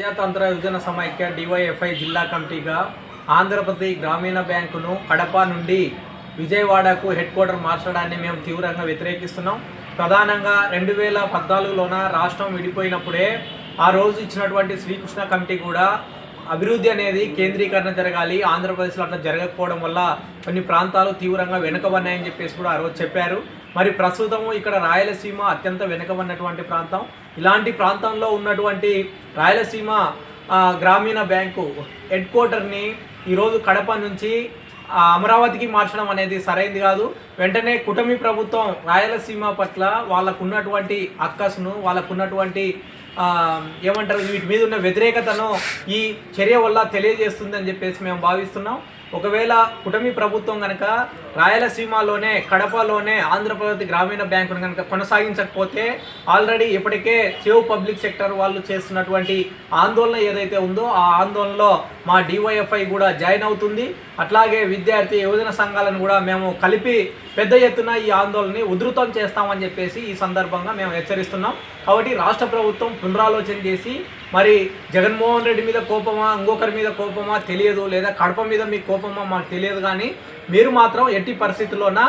ప్రజాతంత్ర యువజన సమైక్య డివైఎఫ్ఐ జిల్లా కమిటీగా ఆంధ్రప్రదేశ్ గ్రామీణ బ్యాంకును కడప నుండి విజయవాడకు హెడ్ క్వార్టర్ మార్చడాన్ని మేము తీవ్రంగా వ్యతిరేకిస్తున్నాం. ప్రధానంగా రెండు వేల పద్నాలుగులోన రాష్ట్రం విడిపోయినప్పుడే ఆ రోజు ఇచ్చినటువంటి శ్రీకృష్ణ కమిటీ కూడా అభివృద్ధి అనేది కేంద్రీకరణ జరగాలి ఆంధ్రప్రదేశ్లో అట్లా జరగకపోవడం వల్ల కొన్ని ప్రాంతాలు తీవ్రంగా వెనుకబడినాయని చెప్పేసి కూడా ఆ రోజు చెప్పారు. మరి ప్రస్తుతం ఇక్కడ రాయలసీమ అత్యంత వెనుకబడినటువంటి ప్రాంతం. ఇలాంటి ప్రాంతంలో ఉన్నటువంటి రాయలసీమ గ్రామీణ బ్యాంకు హెడ్ క్వార్టర్ని ఈరోజు కడప నుంచి అమరావతికి మార్చడం అనేది సరైంది కాదు. వెంటనే కుటమి ప్రభుత్వం రాయలసీమ పట్ల వాళ్ళకున్నటువంటి అక్కస్ను వాళ్ళకున్నటువంటి ఏమంటారు వీటి మీద ఉన్న వ్యతిరేకతను ఈ చర్య వల్ల తెలియజేస్తుందని చెప్పేసి మేము భావిస్తున్నాం. ఒకవేళ కుటమి ప్రభుత్వం కనుక రాయలసీమలోనే కడపలోనే ఆంధ్రప్రదేశ్ గ్రామీణ బ్యాంకును కనుక కొనసాగించకపోతే ఆల్రెడీ ఇప్పటికే సేవ్ పబ్లిక్ సెక్టర్ వాళ్ళు చేస్తున్నటువంటి ఆందోళన ఏదైతే ఉందో ఆ ఆందోళనలో మా డివైఎఫ్ఐ కూడా జాయిన్ అవుతుంది. అట్లాగే విద్యార్థి యువజన సంఘాలను కూడా మేము కలిపి పెద్ద ఎత్తున ఈ ఆందోళనని ఉధృతం చేస్తామని చెప్పేసి ఈ సందర్భంగా మేము హెచ్చరిస్తున్నాం. కాబట్టి రాష్ట్ర ప్రభుత్వం పునరాలోచన చేసి మరి జగన్మోహన్ రెడ్డి మీద కోపమా ఇంకొకరి మీద కోపమా తెలియదు లేదా కడప మీద మీ కోపమా మాకు తెలియదు కానీ మీరు మాత్రం ఎట్టి పరిస్థితుల్లోన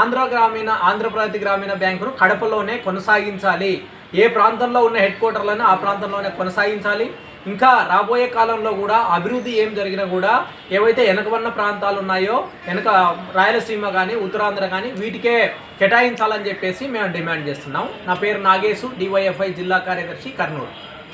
ఆంధ్ర గ్రామీణ ఆంధ్రప్రదేశ్ గ్రామీణ బ్యాంకును కడపలోనే కొనసాగించాలి. ఏ ప్రాంతంలో ఉన్న హెడ్ క్వార్టర్లను ఆ ప్రాంతంలోనే కొనసాగించాలి. ఇంకా రాబోయే కాలంలో కూడా అభివృద్ధి ఏం జరిగినా కూడా ఏవైతే వెనకబడిన ప్రాంతాలు ఉన్నాయో వెనక రాయలసీమ కానీ ఉత్తరాంధ్ర కానీ వీటికే కేటాయించాలని చెప్పేసి మేము డిమాండ్ చేస్తున్నాం. నా పేరు నాగేశు డివైఎఫ్ఐ జిల్లా కార్యదర్శి కర్నూలు.